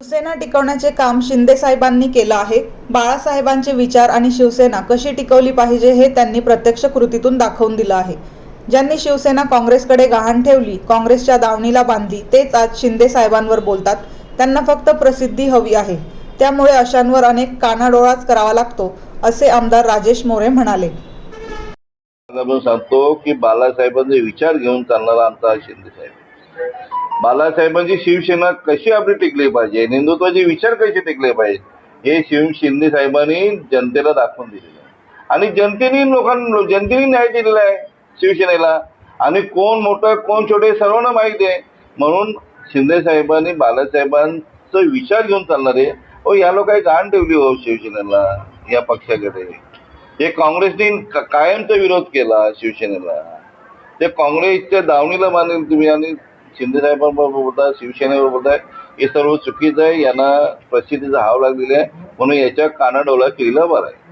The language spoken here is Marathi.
शिवसेना टिकवण्याचे काम शिंदे साहेबांनी केलं आहे. बाळासाहेबांचे विचार आणि शिवसेना कशी टिकवली पाहिजे हे त्यांनी प्रत्यक्ष कृतीतून दाखवून दिलं आहे. ज्यांनी शिवसेना काँग्रेसकडे गहाण ठेवली काँग्रेसच्या दावणीला बांधली तेच आज शिंदे साहेबांवर बोलतात. त्यांना फक्त प्रसिद्धी हवी आहे. त्यामुळे अशांवर अनेक कानाडोळाच करावा लागतो असे आमदार राजेश मोरे म्हणाले. सांगतो की बाळासाहेबांचे विचार घेऊन चालणारा आमचा शिंदे साहेब बाळासाहेबांची शिवसेना कशी आपली टिकली पाहिजे? हिंदुत्वाचे विचार कसे टिकले पाहिजे? हे शिव शिंदे साहेबांनी जनतेला दाखवून दिलेलं आहे. आणि जनतेने लोकांना जनतेने न्याय दिलेला आहे शिवसेनेला. आणि कोण मोठं कोण छोटे सर्वांना माहिती आहे. म्हणून शिंदे साहेबांनी बाळासाहेबांचा विचार घेऊन चालणारे हो या लोकांनी गाण ठेवली हो शिवसेनेला या पक्षाकडे. हे काँग्रेसने कायमचा विरोध केला शिवसेनेला. ते काँग्रेसच्या दावणीला मानेल तुम्ही आणि शिंदे बोलत आहे शिवसेनेवर आहे हे सर्व चुकीचं आहे. यांना प्रसिद्धीचा हाव लागलेली आहे. म्हणून याच्या कानाडोला केलेला बरं आहे